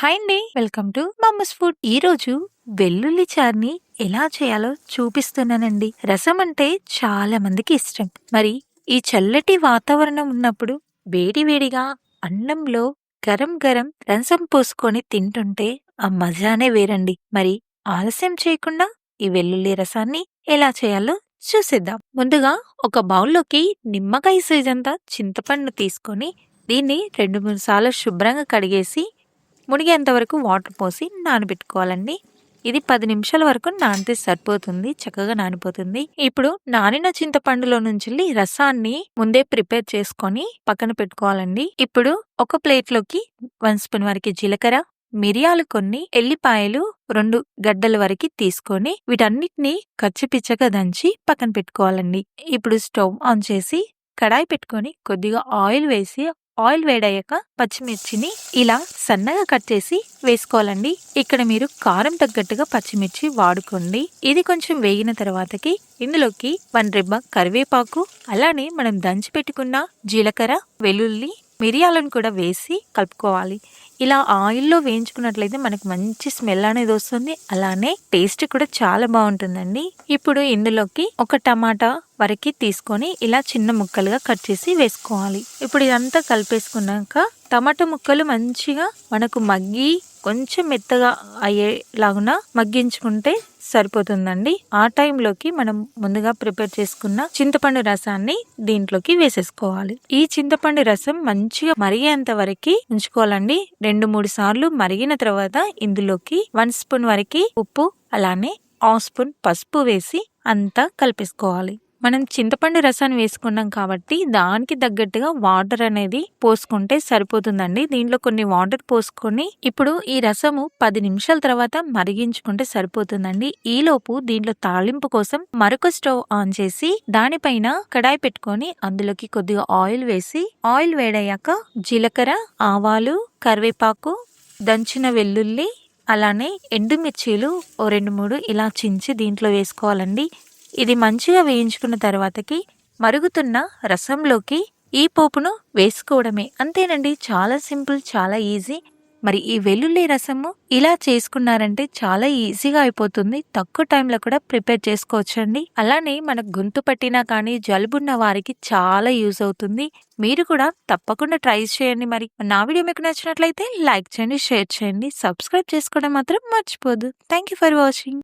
Hi అండి. Welcome to mumma's food. ఈ రోజు వెల్లుల్లి చార్ని ఎలా చేయాలో చూపిస్తున్నానండి. రసం అంటే చాలా మందికి ఇష్టం. మరి ఈ చల్లటి వాతావరణం ఉన్నప్పుడు వేడి వేడిగా అన్నంలో గరం గరం రసం పోసుకొని తింటుంటే ఆ మజానే వేరండి. మరి ఆలస్యం చేయకుండా ఈ వెల్లుల్లి రసాన్ని ఎలా చేయాలో చూసేద్దాం. ముందుగా ఒక బౌల్లోకి నిమ్మకాయ సైజ్ అంతా చింతపండు తీసుకొని దీన్ని రెండు మూడు సార్లు శుభ్రంగా కడిగేసి మునిగేంత వరకు వాటర్ పోసి నానబెట్టుకోవాలండి. ఇది పది నిమిషాల వరకు నానితే సరిపోతుంది చక్కగా నానిపోతుంది. ఇప్పుడు నానిన చింతపండులో నుంచి రసాన్ని ముందే ప్రిపేర్ చేసుకొని పక్కన పెట్టుకోవాలండి. ఇప్పుడు ఒక ప్లేట్లోకి వన్ స్పూన్ వరకు జీలకర్ర మిరియాలు కొన్ని ఎల్లిపాయలు రెండు గడ్డల వరకు తీసుకొని వీటన్నిటిని కచ్చిపిచ్చగా దంచి పక్కన పెట్టుకోవాలండి. ఇప్పుడు స్టవ్ ఆన్ చేసి కడాయి పెట్టుకొని కొద్దిగా ఆయిల్ వేసి ఆయిల్ వేడయ్యాక పచ్చిమిర్చిని ఇలా సన్నగా కట్ చేసి వేసుకోవాలండి. ఇక్కడ మీరు కారం తగ్గట్టుగా పచ్చిమిర్చి వాడుకోండి. ఇది కొంచెం వేగిన తర్వాతకి ఇందులోకి వన్ రెబ్బ కరివేపాకు అలానే మనం దంచి పెట్టుకున్న జీలకర్ర వెల్లుల్లి మిరియాలను కూడా వేసి కలుపుకోవాలి. ఇలా ఆయిల్లో వేయించుకున్నట్లయితే మనకు మంచి స్మెల్ అనేది వస్తుంది. అలానే టేస్ట్ కూడా చాలా బాగుంటుందండి. ఇప్పుడు ఇందులోకి ఒక టమాటా వరకు తీసుకొని ఇలా చిన్న ముక్కలుగా కట్ చేసి వేసుకోవాలి. ఇప్పుడు ఇదంతా కలిపేసుకున్నాక టమాటా ముక్కలు మంచిగా మనకు మగ్గి కొంచెం మెత్తగా అయ్యేలాగున మగ్గించుకుంటే సరిపోతుందండి. ఆ టైంలోకి మనం ముందుగా ప్రిపేర్ చేసుకున్న చింతపండు రసాన్ని దీంట్లోకి వేసేసుకోవాలి. ఈ చింతపండు రసం మంచిగా మరిగేంత వరకు ఉంచుకోవాలండి. రెండు మూడు సార్లు మరిగిన తర్వాత ఇందులోకి వన్ స్పూన్ వరకు ఉప్పు అలానే హాఫ్ స్పూన్ పసుపు వేసి అంతా కలిపేసుకోవాలి. మనం చింతపండు రసాన్ని వేసుకున్నాం కాబట్టి దానికి తగ్గట్టుగా వాటర్ అనేది పోసుకుంటే సరిపోతుందండి. దీంట్లో కొన్ని వాటర్ పోసుకొని ఇప్పుడు ఈ రసము పది నిమిషాల తర్వాత మరిగించుకుంటే సరిపోతుందండి. ఈలోపు దీంట్లో తాలింపు కోసం మరొక స్టవ్ ఆన్ చేసి దానిపైన కడాయి పెట్టుకొని అందులోకి కొద్దిగా ఆయిల్ వేసి ఆయిల్ వేడయ్యాక జీలకర్ర ఆవాలు కరివేపాకు దంచిన వెల్లుల్లి అలానే ఎండుమిర్చీలు ఓ రెండు మూడు ఇలా చించి దీంట్లో వేసుకోవాలండి. ఇది మంచిగా వేయించుకున్న తర్వాతకి మరుగుతున్న రసంలోకి ఈ పోపును వేసుకోవడమే. అంతేనండి చాలా సింపుల్ చాలా ఈజీ. మరి ఈ వెల్లుల్లి రసము ఇలా చేసుకున్నారంటే చాలా ఈజీగా అయిపోతుంది. తక్కువ టైంలో కూడా ప్రిపేర్ చేసుకోవచ్చండి. అలానే మనకు గొంతు పట్టినా కానీ జలుబున్న వారికి చాలా యూజ్ అవుతుంది. మీరు కూడా తప్పకుండా ట్రై చేయండి మరి. నా వీడియో మీకు నచ్చినట్లయితే లైక్ చేయండి షేర్ చేయండి. సబ్స్క్రైబ్ చేసుకోవడం మాత్రం మర్చిపోదు. Thank you for watching.